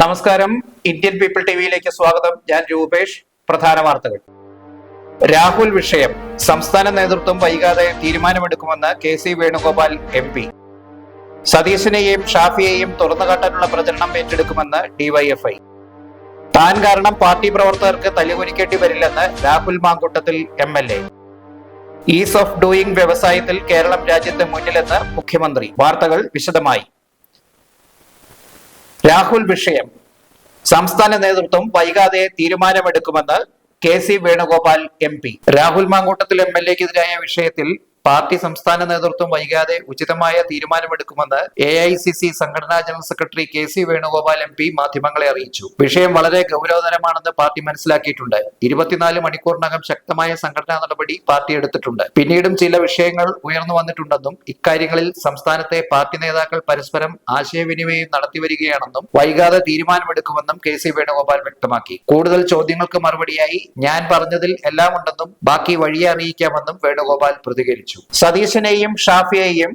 നമസ്കാരം. Indian people ടിവിയിലേക്ക് സ്വാഗതം. ഞാൻ രൂപേഷ്. പ്രധാന വാർത്തകൾ. രാഹുൽ വിഷയം. സംസ്ഥാന നേതൃത്വം വൈകാതെ തീരുമാനമെടുക്കുമെന്ന് K C Venugopal M P. സതീശനെയും ഷാഫിയെയും തുറന്നുകാട്ടാനുള്ള പ്രചരണം ഏറ്റെടുക്കുമെന്ന് ഡിവൈഎഫ്ഐ. താൻ കാരണം പാർട്ടി പ്രവർത്തകർക്ക് തല്ലുകുനിക്കേണ്ടി വരില്ലെന്ന് Rahul Mankoottathil M L A. Ease of doing വ്യവസായത്തിൽ കേരളം രാജ്യത്തെ മുന്നിലെന്ന് മുഖ്യമന്ത്രി. വാർത്തകൾ വിശദമായി. രാഹുൽ വിഷയം. സംസ്ഥാന നേതൃത്വം വൈകാതെ തീരുമാനമെടുക്കുമെന്ന് K C Venugopal M P. Rahul Mankoottathil M L എക്കെതിരായ വിഷയത്തിൽ പാർട്ടി സംസ്ഥാന നേതൃത്വം വൈകാതെ ഉചിതമായ തീരുമാനമെടുക്കുമെന്ന് എ ഐ സി സി സംഘടനാ general secretary K C Venugopal M P മാധ്യമങ്ങളെ അറിയിച്ചു. വിഷയം വളരെ ഗൗരവതരമാണെന്ന് പാർട്ടി മനസ്സിലാക്കിയിട്ടുണ്ട്. ഇരുപത്തിനാല് മണിക്കൂറിനകം ശക്തമായ സംഘടനാ നടപടി പാർട്ടി എടുത്തിട്ടുണ്ട്. പിന്നീടും ചില വിഷയങ്ങൾ ഉയർന്നു വന്നിട്ടുണ്ടെന്നും ഇക്കാര്യങ്ങളിൽ സംസ്ഥാനത്തെ പാർട്ടി നേതാക്കൾ പരസ്പരം ആശയവിനിമയം നടത്തിവരികയാണെന്നും വൈകാതെ തീരുമാനമെടുക്കുമെന്നും കെ സി വേണുഗോപാൽ വ്യക്തമാക്കി. കൂടുതൽ ചോദ്യങ്ങൾക്ക് മറുപടിയായി ഞാൻ പറഞ്ഞതിൽ എല്ലാം ഉണ്ടെന്നും ബാക്കി വഴിയെ അറിയിക്കാമെന്നും വേണുഗോപാൽ പ്രതികരിച്ചു. സതീശനെയും ഷാഫിയെയും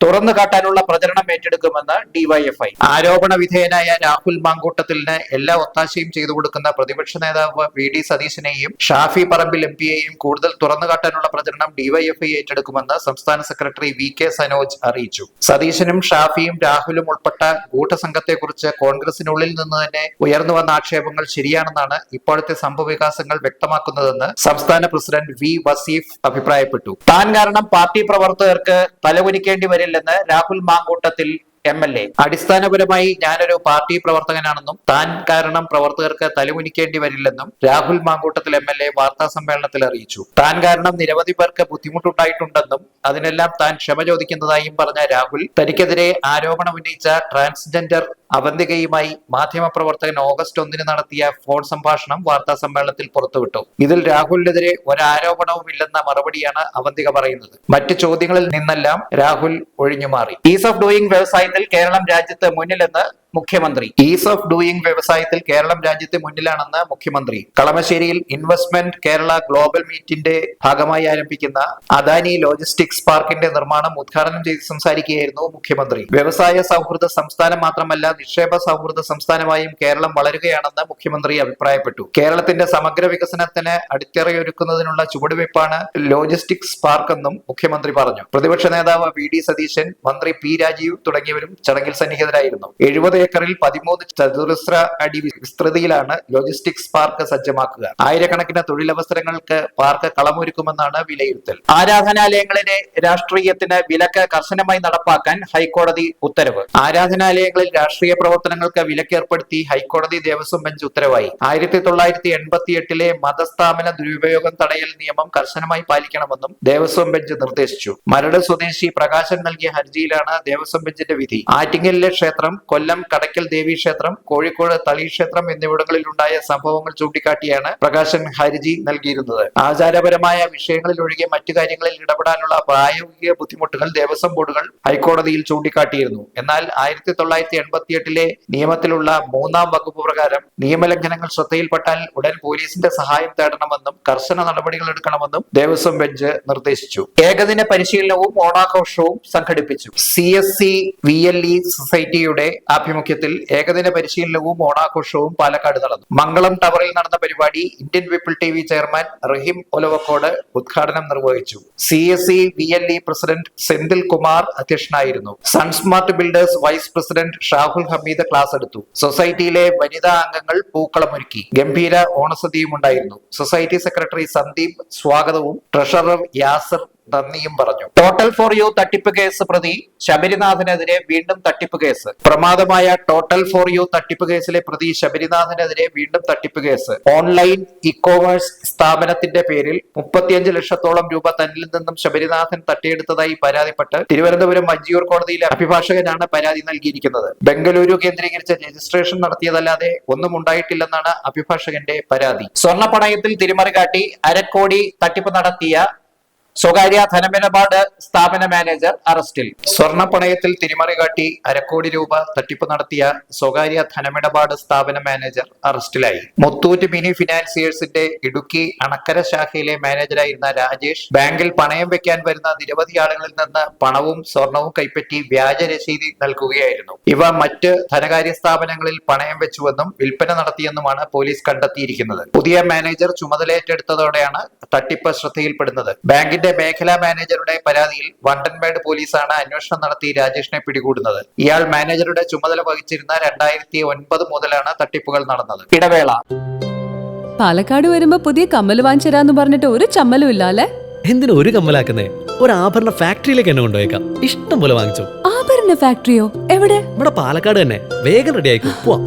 തുറന്നു കാട്ടാനുള്ള പ്രചരണം ഏറ്റെടുക്കുമെന്ന് ഡിവൈഎഫ്ഐ. ആരോപണ വിധേയനായ രാഹുൽ മാങ്കൂട്ടത്തിലിന് എല്ലാ ഒത്താശയും ചെയ്തു കൊടുക്കുന്ന പ്രതിപക്ഷ നേതാവ് വി ഡി സതീശനെയും ഷാഫി പറമ്പിൽ എം പിയെയും കൂടുതൽ തുറന്നു കാട്ടാനുള്ള പ്രചരണം ഡിവൈഎഫ്ഐ ഏറ്റെടുക്കുമെന്ന് സംസ്ഥാന സെക്രട്ടറി വി കെ സനോജ് അറിയിച്ചു. സതീശനും ഷാഫിയും രാഹുലും ഉൾപ്പെട്ട കൂട്ടസംഘത്തെക്കുറിച്ച് കോൺഗ്രസിനുള്ളിൽ നിന്ന് തന്നെ ഉയർന്നു വന്ന ആക്ഷേപങ്ങൾ ശരിയാണെന്നാണ് ഇപ്പോഴത്തെ സംഭവവികാസങ്ങൾ വ്യക്തമാക്കുന്നതെന്ന് സംസ്ഥാന പ്രസിഡന്റ് വി വസീഫ് അഭിപ്രായപ്പെട്ടു. താൻ കാരണം പാർട്ടി പ്രവർത്തകർക്ക് തലകുനിക്കേണ്ടി വരില്ലെന്ന് Rahul Mankoottathil M L A. അടിസ്ഥാനപരമായി ഞാനൊരു പാർട്ടി പ്രവർത്തകനാണെന്നും താൻ കാരണം പ്രവർത്തകർക്ക് തലകുനിക്കേണ്ടി വരില്ലെന്നും Rahul Mankoottathil M L A വാർത്താ സമ്മേളനത്തിൽ അറിയിച്ചു. താൻ കാരണം നിരവധി പേർക്ക് ബുദ്ധിമുട്ടുണ്ടായിട്ടുണ്ടെന്നും അതിനെല്ലാം താൻ ക്ഷമ ചോദിക്കുന്നതായും പറഞ്ഞ രാഹുൽ തനിക്കെതിരെ ആരോപണം ഉന്നയിച്ച ട്രാൻസ്ജെൻഡർ അവന്തികയുമായി മാധ്യമപ്രവർത്തകൻ ഓഗസ്റ്റ് ഒന്നിന് നടത്തിയ ഫോൺ സംഭാഷണം വാർത്താ സമ്മേളനത്തിൽ പുറത്തുവിട്ടു. ഇതിൽ രാഹുലിനെതിരെ ഒരാരോപണവുമില്ലെന്ന മറുപടിയാണ് അവന്തിക പറയുന്നത്. മറ്റ് ചോദ്യങ്ങളിൽ നിന്നെല്ലാം രാഹുൽ ഒഴിഞ്ഞുമാറി. ഈസ് ഓഫ് ഡൂയിങ് വ്യവസായത്തിൽ കേരളം രാജ്യത്ത് മുന്നിലെന്ന് മുഖ്യമന്ത്രി. ഈസ് ഓഫ് ഡൂയിങ് വ്യവസായത്തിൽ കേരളം രാജ്യത്തെ മുന്നിലാണെന്ന് മുഖ്യമന്ത്രി. കളമശ്ശേരിയിൽ ഇൻവെസ്റ്റ്മെന്റ് കേരള ഗ്ലോബൽ മീറ്റിന്റെ ഭാഗമായി ആരംഭിക്കുന്ന അദാനി ലോജിസ്റ്റിക്സ് പാർക്കിന്റെ നിർമ്മാണം ഉദ്ഘാടനം ചെയ്ത് സംസാരിക്കുകയായിരുന്നു മുഖ്യമന്ത്രി. വ്യവസായ സൗഹൃദ സംസ്ഥാനം മാത്രമല്ല നിക്ഷേപ സൗഹൃദ സംസ്ഥാനമായും കേരളം വളരുകയാണെന്ന് മുഖ്യമന്ത്രി അഭിപ്രായപ്പെട്ടു. കേരളത്തിന്റെ സമഗ്ര വികസനത്തിന് അടിത്തറയൊരുക്കുന്നതിനുള്ള ചുവടുവയ്പ്പാണ് ലോജിസ്റ്റിക്സ് പാർക്ക് എന്നും മുഖ്യമന്ത്രി പറഞ്ഞു. പ്രതിപക്ഷ നേതാവ് വി ഡി സതീശൻ മന്ത്രി പി രാജീവ് തുടങ്ങിയവരും ചടങ്ങിൽ സന്നിഹിതരായിരുന്നു. എഴുപത് ഏക്കറിൽ പതിമൂന്ന് ചതുരശ്ര അടി വിസ്തൃതിയിലാണ് ലോജിസ്റ്റിക്സ് പാർക്ക് സജ്ജമാക്കുക. ആയിരക്കണക്കിന് തൊഴിലവസരങ്ങൾക്ക് പാർക്ക് കളമൊരുക്കുമെന്നാണ് വിലയിരുത്തൽ. ആരാധനാലയങ്ങളിലെ രാഷ്ട്രീയത്തിന് വിലക്ക് കർശനമായി നടപ്പാക്കാൻ ഹൈക്കോടതി ഉത്തരവ്. ആരാധനാലയങ്ങളിൽ രാഷ്ട്രീയ പ്രവർത്തനങ്ങൾക്ക് വിലക്ക് ഏർപ്പെടുത്തി ഹൈക്കോടതി ദേവസ്വം ബെഞ്ച് ഉത്തരവായി. ആയിരത്തി തൊള്ളായിരത്തി എൺപത്തി എട്ടിലെ മതസ്ഥാപന ദുരുപയോഗം തടയൽ നിയമം കർശനമായി പാലിക്കണമെന്നും ദേവസ്വം ബെഞ്ച് നിർദ്ദേശിച്ചു. മരട് സ്വദേശി പ്രകാശൻ നൽകിയ ഹർജിയിലാണ് ദേവസ്വം ബെഞ്ചിന്റെ വിധി. ആറ്റിങ്ങലിലെ ക്ഷേത്രം കൊല്ലം കടക്കൽ ദേവി ക്ഷേത്രം കോഴിക്കോട് തളി ക്ഷേത്രം എന്നിവിടങ്ങളിൽ ഉണ്ടായ സംഭവങ്ങൾ ചൂണ്ടിക്കാട്ടിയാണ് പ്രകാശൻ ഹർജി നൽകിയിരുന്നത്. ആചാരപരമായ വിഷയങ്ങളിൽ ഒഴികെ മറ്റു കാര്യങ്ങളിൽ ഇടപെടാനുള്ള പ്രായോഗിക ബുദ്ധിമുട്ടുകൾ ദേവസ്വം ബോർഡുകൾ ഹൈക്കോടതിയിൽ ചൂണ്ടിക്കാട്ടിയിരുന്നു. എന്നാൽ ആയിരത്തി തൊള്ളായിരത്തി എൺപത്തി എട്ടിലെ നിയമത്തിലുള്ള മൂന്നാം വകുപ്പ് പ്രകാരം നിയമലംഘനങ്ങൾ ശ്രദ്ധയിൽപ്പെട്ടാൽ ഉടൻ പോലീസിന്റെ സഹായം തേടണമെന്നും കർശന നടപടികൾ എടുക്കണമെന്നും ദേവസ്വം ബെഞ്ച് നിർദ്ദേശിച്ചു. ഏകദിന പരിശീലനവും ഓണാഘോഷവും സംഘടിപ്പിച്ചു. C S C V L E സൊസൈറ്റിയുടെ ആഭിമുഖ്യത്തിൽ ഏകദിന പരിശീലനവും ഓണാഘോഷവും പാലക്കാട് നടന്നു. മംഗളം ടവറിൽ നടന്ന പരിപാടി Indian people T V chairman Rahim Olavakkode ഉദ്ഘാടനം നിർവഹിച്ചു. C S C V L E president Senthil Kumar അധ്യക്ഷനായിരുന്നു. Sunsmart builders vice president Shahul Hameed class എടുത്തു. സൊസൈറ്റിയിലെ വനിതാ അംഗങ്ങൾ പൂക്കളമൊരുക്കി ഗംഭീര ഓണസദ്യയും ഉണ്ടായിരുന്നു. സൊസൈറ്റി സെക്രട്ടറി സന്ദീപ് സ്വാഗതവും ട്രഷറർ യാസർ നന്ദിയും പറഞ്ഞു. ടോട്ടൽ ഫോർ യു തട്ടിപ്പ് കേസ് പ്രതി ശബരിനാഥനെതിരെ വീണ്ടും തട്ടിപ്പ് കേസ്. പ്രമാദമായ ടോട്ടൽ ഫോർ യു തട്ടിപ്പ് കേസിലെ പ്രതി ശബരിനാഥനെതിരെ വീണ്ടും തട്ടിപ്പ് കേസ്. ഓൺലൈൻ ഇ സ്ഥാപനത്തിന്റെ പേരിൽ മുപ്പത്തിയഞ്ച് ലക്ഷത്തോളം രൂപ തന്നിൽ നിന്നും ശബരിനാഥൻ തട്ടിയെടുത്തതായി പരാതിപ്പെട്ട് തിരുവനന്തപുരം മഞ്ചിയൂർ കോടതിയിലെ അഭിഭാഷകനാണ് പരാതി നൽകിയിരിക്കുന്നത്. ബംഗളൂരു കേന്ദ്രീകരിച്ച് രജിസ്ട്രേഷൻ നടത്തിയതല്ലാതെ ഒന്നും ഉണ്ടായിട്ടില്ലെന്നാണ് അഭിഭാഷകന്റെ പരാതി. സ്വർണ പണയത്തിൽ തിരിമറി കാട്ടി അരക്കോടി തട്ടിപ്പ് നടത്തിയ സ്വകാര്യ ധനമിടപാട് സ്ഥാപന മാനേജർ അറസ്റ്റിൽ. സ്വർണ പണയത്തിൽ തിരിമറി കാട്ടി അരക്കോടി രൂപ തട്ടിപ്പ് നടത്തിയ സ്വകാര്യ ധനമിടപാട് സ്ഥാപന മാനേജർ അറസ്റ്റിലായി. മുത്തൂറ്റ് മിനി ഫിനാൻസിയേഴ്സിന്റെ ഇടുക്കി അണക്കര ശാഖയിലെ മാനേജറായിരുന്ന രാജേഷ് ബാങ്കിൽ പണയം വെക്കാൻ വരുന്ന നിരവധി ആളുകളിൽ നിന്ന് പണവും സ്വർണവും കൈപ്പറ്റി വ്യാജ രസീതി നൽകുകയായിരുന്നു. ഇവ മറ്റ് ധനകാര്യ സ്ഥാപനങ്ങളിൽ പണയം വെച്ചുവെന്നും വിൽപ്പന നടത്തിയെന്നുമാണ് പോലീസ് കണ്ടെത്തിയിരിക്കുന്നത്. പുതിയ മാനേജർ ചുമതലയേറ്റെടുത്തതോടെയാണ് തട്ടിപ്പ് ശ്രദ്ധയിൽപ്പെടുന്നത്. ബാങ്കിന്റെ മേഖലാ മാനേജറുടെ പരാതിയിൽ വണ്ടൻമേട് പോലീസാണ് അന്വേഷണം നടത്തി രാജേഷിനെ പിടികൂടുന്നത്. ഇയാൾ മാനേജറുടെ ചുമതല വഹിച്ചിരുന്ന രണ്ടായിരത്തി ഒൻപത് മുതലാണ് തട്ടിപ്പുകൾ നടന്നത്. ഇടവേള. പാലക്കാട് വരുമ്പോ പുതിയ കമ്മൽ വാങ്ങിച്ചരാന്ന് പറഞ്ഞിട്ട് ഒരു ചമ്മലും ഇല്ല അല്ലെ എന്തിനു ഒരു കമ്മലാക്കുന്നേ? ഒരു ആഭരണ ഫാക്ടറിയിലേക്ക് എന്നെ കൊണ്ടുപോയേക്കാം. ഇഷ്ടം പോലെ വാങ്ങിച്ചു. ആഭരണ ഫാക്ടറിയോ? എവിടെ? ഇവിടെ പാലക്കാട് തന്നെ. വേഗം റെഡി ആയിക്കോ. പോവാം.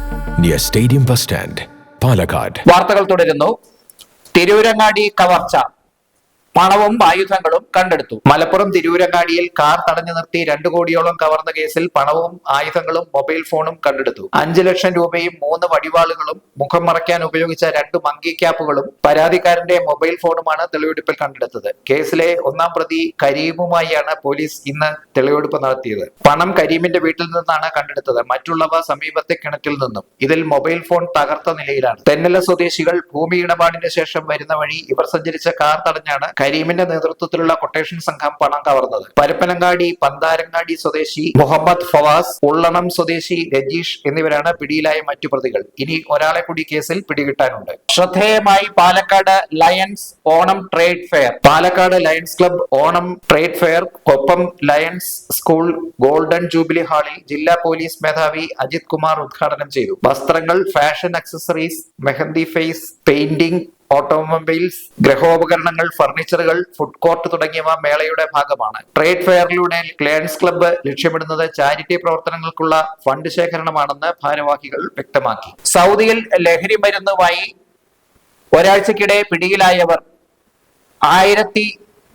near stadium bus stand Palakkad വാർത്തകൾ തുടരുന്നു. തിരൂരങ്ങാടി കവർച്ച. പണവും ആയുധങ്ങളും കണ്ടെടുത്തു. മലപ്പുറം തിരൂരങ്ങാടിയിൽ കാർ തടഞ്ഞു നിർത്തി രണ്ടു കോടിയോളം കവർന്ന കേസിൽ പണവും ആയുധങ്ങളും മൊബൈൽ ഫോണും കണ്ടെടുത്തു. അഞ്ചു ലക്ഷം രൂപയും മൂന്ന് വടിവാളുകളും മുഖം മറയ്ക്കാൻ ഉപയോഗിച്ച രണ്ട് മങ്കി ക്യാപ്പുകളും പരാതിക്കാരന്റെ മൊബൈൽ ഫോണുമാണ് തെളിവെടുപ്പിൽ കണ്ടെടുത്തത്. കേസിലെ ഒന്നാം പ്രതി കരീമുമായാണ് പോലീസ് ഇന്ന് തെളിവെടുപ്പ് നടത്തിയത്. പണം കരീമിന്റെ വീട്ടിൽ നിന്നാണ് കണ്ടെടുത്തത്. മറ്റുള്ളവ സമീപത്തെ കിണറ്റിൽ നിന്നും. ഇതിൽ മൊബൈൽ ഫോൺ തകർത്ത നിലയിലാണ്. തെന്നല സ്വദേശികൾ ഭൂമി ഇടപാടിന് ശേഷം വരുന്ന വഴി ഇവർ സഞ്ചരിച്ച കാർ തടഞ്ഞാണ് കരീമിന്റെ നേതൃത്വത്തിലുള്ള കൊട്ടേഷൻ സംഘം പണം കവർന്നത്. പരപ്പനങ്ങാടി പന്താരങ്ങാടി സ്വദേശി മുഹമ്മദ് ഫവാസ് ഉള്ളണം സ്വദേശി രജീഷ് എന്നിവരാണ് പിടിയിലായ മറ്റു പ്രതികൾ. ഇനി ഒരാളെ കൂടി കേസിൽ പിടികിട്ടാനുണ്ട്. ശ്രദ്ധേയമായി Palakkad lions Onam trade fair. Palakkad lions club Onam trade fair. Koppam lions school golden jubilee ഹാളിൽ ജില്ലാ പോലീസ് മേധാവി അജിത് കുമാർ ഉദ്ഘാടനം ചെയ്തു. വസ്ത്രങ്ങൾ fashion accessories mehndi face painting automobiles ഗ്രഹോപകരണങ്ങൾ ഫർണിച്ചറുകൾ ഫുഡ് കോർട്ട് തുടങ്ങിയവ മേളയുടെ ഭാഗമാണ്. ട്രേഡ് ഫെയറിലൂടെ ലയൺസ് ക്ലബ്ബ് ലക്ഷ്യമിടുന്നത് ചാരിറ്റി പ്രവർത്തനങ്ങൾക്കുള്ള ഫണ്ട് ശേഖരണമാണെന്ന് ഭാരവാഹികൾ വ്യക്തമാക്കി. സൗദിയിൽ ലഹരി മരുന്നുമായി ഒരാഴ്ചക്കിടെ പിടിയിലായവർ ആയിരത്തി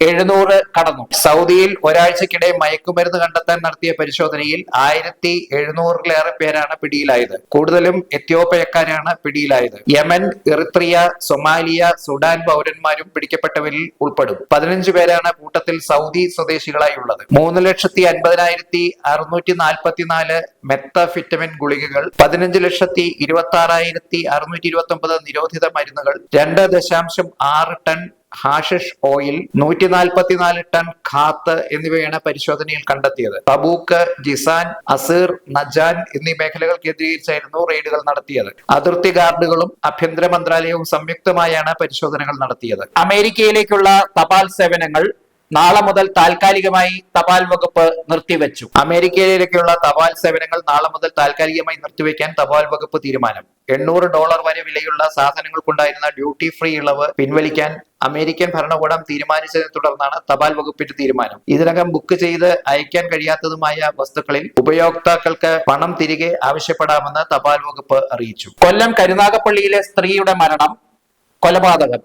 എഴുന്നൂറ് കടന്നു. സൗദിയിൽ ഒരാഴ്ചക്കിടെ മയക്കുമരുന്ന് കണ്ടെത്താൻ നടത്തിയ പരിശോധനയിൽ ആയിരത്തി എഴുന്നൂറിലേറെ പേരാണ് പിടിയിലായത്. കൂടുതലും എത്യോപ്യക്കാരാണ് പിടിയിലായത്. യമൻ എറിത്രിയ സൊമാലിയ സുഡാൻ പൗരന്മാരും പിടിക്കപ്പെട്ടവരിൽ ഉൾപ്പെടും. പതിനഞ്ച് പേരാണ് കൂട്ടത്തിൽ സൗദി സ്വദേശികളായി ഉള്ളത് മൂന്ന് ലക്ഷത്തി അൻപതിനായിരത്തി അറുന്നൂറ്റി നാൽപ്പത്തിനാല് മെത്തഫിറ്റമിൻ ഗുളികകൾ പതിനഞ്ച് ലക്ഷത്തി ഇരുപത്തി ആറായിരത്തി അറുന്നൂറ്റി ഇരുപത്തി ഒമ്പത് നിരോധിത മരുന്നുകൾ രണ്ട് ദശാംശം ആറ് ടൺ ഹാഷിഷ് ഓയിൽ നൂറ്റി നാൽപ്പത്തിനാല് ടൺ ഖാത്ത് എന്നിവയാണ് പരിശോധനയിൽ കണ്ടെത്തിയത്. തബൂക്ക് ജിസാൻ അസീർ നജാൻ എന്നീ മേഖലകൾ കേന്ദ്രീകരിച്ചായിരുന്നു റെയ്ഡുകൾ നടത്തിയത്. അതിർത്തി ഗാർഡുകളും ആഭ്യന്തര മന്ത്രാലയവും സംയുക്തമായാണ് പരിശോധനകൾ നടത്തിയത്. അമേരിക്കയിലേക്കുള്ള തപാൽ സേവനങ്ങൾ നാളെ മുതൽ താൽക്കാലികമായി തപാൽ വകുപ്പ് നിർത്തിവെച്ചു. അമേരിക്കയിലേക്കുള്ള തപാൽ സേവനങ്ങൾ നാളെ മുതൽ താൽക്കാലികമായി നിർത്തിവെക്കാൻ തപാൽ വകുപ്പ് തീരുമാനം. എണ്ണൂറ് ഡോളർ വരെ വിലയുള്ള സാധനങ്ങൾക്കുണ്ടായിരുന്ന ഡ്യൂട്ടി ഫ്രീ ഇളവ് പിൻവലിക്കാൻ അമേരിക്കൻ ഭരണകൂടം തീരുമാനിച്ചതിനെ തുടർന്നാണ് തപാൽ വകുപ്പിന്റെ തീരുമാനം. ഇതിനകം ബുക്ക് ചെയ്ത് അയക്കാൻ കഴിയാത്തതുമായ വസ്തുക്കളിൽ ഉപയോക്താക്കൾക്ക് പണം തിരികെ ആവശ്യപ്പെടാമെന്ന് തപാൽ വകുപ്പ് അറിയിച്ചു. കൊല്ലം കരുനാഗപ്പള്ളിയിലെ സ്ത്രീയുടെ മരണം കൊലപാതകം.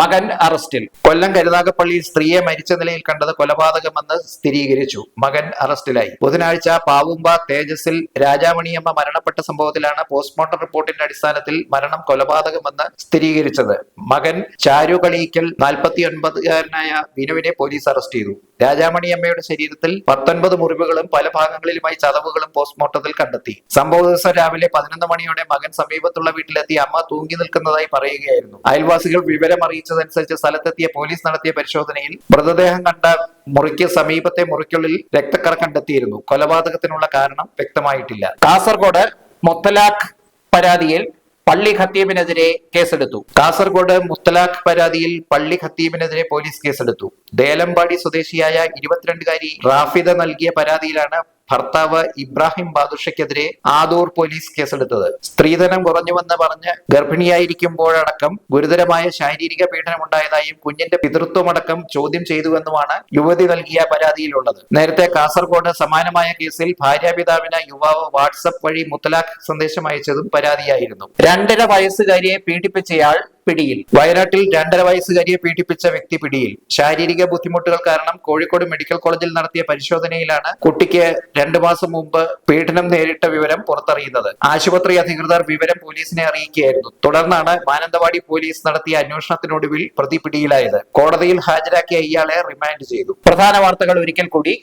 മകൻ അറസ്റ്റിൽ. കൊല്ലം കരുനാഗപ്പള്ളിയിൽ സ്ത്രീയെ മരിച്ച നിലയിൽ കണ്ടത് കൊലപാതകമെന്ന് സ്ഥിരീകരിച്ചു. മകൻ അറസ്റ്റിലായി. ബുധനാഴ്ച പാവുമ്പ തേജസിൽ രാജാമണിയമ്മ മരണപ്പെട്ട സംഭവത്തിലാണ് പോസ്റ്റ്മോർട്ടം റിപ്പോർട്ടിന്റെ അടിസ്ഥാനത്തിൽ മരണം കൊലപാതകമെന്ന് സ്ഥിരീകരിച്ചത്. മകൻ ചാരു കളിയിക്കൽ നാൽപ്പത്തിയൊൻപതുകാരനായ വിനുവിനെ പോലീസ് അറസ്റ്റ് ചെയ്തു. രാജാമണിയമ്മയുടെ ശരീരത്തിൽ പത്തൊൻപത് മുറിവുകളും പല ഭാഗങ്ങളിലുമായി ചതവുകളും പോസ്റ്റ്മോർട്ടത്തിൽ കണ്ടെത്തി. സംഭവ ദിവസം രാവിലെ പതിനൊന്ന് മണിയോടെ മകൻ സമീപത്തുള്ള വീട്ടിലെത്തി അമ്മ തൂങ്ങി നിൽക്കുന്നതായി പറയുകയായിരുന്നു. അയൽവാസികൾ വിവരം അറിയിച്ചതനുസരിച്ച് സ്ഥലത്തെത്തിയ പോലീസ് നടത്തിയ പരിശോധനയിൽ മൃതദേഹം കണ്ട മുറിക്ക് സമീപത്തെ മുറിക്കുള്ളിൽ രക്തക്കറ കണ്ടെത്തിയിരുന്നു. കൊലപാതകത്തിനുള്ള കാരണം വ്യക്തമായിട്ടില്ല. കാസർഗോഡ് മുത്തലാഖ് പരാതിയിൽ പള്ളി ഖത്തീബിനെതിരെ കേസെടുത്തു. കാസർഗോഡ് മുത്തലാഖ് പരാതിയിൽ പള്ളി ഖത്തീബിനെതിരെ പോലീസ് കേസെടുത്തു. ദേലമ്പാടി സ്വദേശിയായ ഇരുപത്തിരണ്ടുകാരി റാഫിദ നൽകിയ പരാതിയിലാണ് ഭർത്താവ് ഇബ്രാഹിം ബാദുഷയ്ക്കെതിരെ ആദൂർ പോലീസ് കേസെടുത്തത്. സ്ത്രീധനം കുറഞ്ഞുവെന്ന് പറഞ്ഞ് ഗർഭിണിയായിരിക്കുമ്പോഴടക്കം ഗുരുതരമായ ശാരീരിക പീഡനമുണ്ടായതായും കുഞ്ഞിന്റെ പിതൃത്വമടക്കം ചോദ്യം ചെയ്തുവെന്നുമാണ് യുവതി നൽകിയ പരാതിയിലുള്ളത്. നേരത്തെ കാസർഗോഡ് സമാനമായ കേസിൽ ഭാര്യാപിതാവിന് യുവാവ് വാട്സപ്പ് വഴി മുത്തലാഖ് സന്ദേശം അയച്ചതും പരാതിയായിരുന്നു. രണ്ടര വയസ്സുകാരിയെ പീഡിപ്പിച്ചയാൾ പിടിയിൽ. വയനാട്ടിൽ രണ്ടര വയസ്സുകാരിയെ പീഡിപ്പിച്ച വ്യക്തി പിടിയിൽ. ശാരീരിക ബുദ്ധിമുട്ടുകൾ കാരണം കോഴിക്കോട് മെഡിക്കൽ കോളേജിൽ നടത്തിയ പരിശോധനയിലാണ് കുട്ടിക്ക് രണ്ടു മാസം മുമ്പ് പീഡനം നേരിട്ട വിവരം പുറത്തറിയുന്നത്. ആശുപത്രി അധികൃതർ വിവരം പോലീസിനെ അറിയിക്കുകയായിരുന്നു. തുടർന്നാണ് മാനന്തവാടി പോലീസ് നടത്തിയ അന്വേഷണത്തിനൊടുവിൽ പ്രതി പിടിയിലായത്. കോടതിയിൽ ഹാജരാക്കിയ ഇയാളെ റിമാൻഡ് ചെയ്തു. പ്രധാന വാർത്തകൾ ഒരിക്കൽ കൂടി.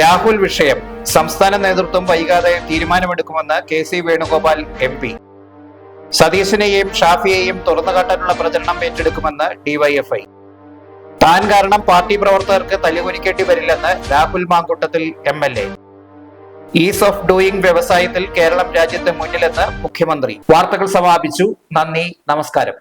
രാഹുൽ വിഷയം. സംസ്ഥാന നേതൃത്വം വൈകാതെ തീരുമാനമെടുക്കുമെന്ന് കെ സി വേണുഗോപാൽ എം സതീശനെയും ഷാഫിയെയും തുറന്നുകാട്ടാനുള്ള പ്രചരണം ഏറ്റെടുക്കുമെന്ന് ഡിവൈഎഫ്ഐ. താൻ കാരണം പാർട്ടി പ്രവർത്തകർക്ക് തല്ലുകൊലിക്കേണ്ടി വരില്ലെന്ന് Rahul Mankoottathil M L A. Ease of doing വ്യവസായത്തിൽ കേരളം രാജ്യത്തെ മുന്നിലെന്ന് മുഖ്യമന്ത്രി. വാർത്തകൾ സമാപിച്ചു. നന്ദി നമസ്കാരം.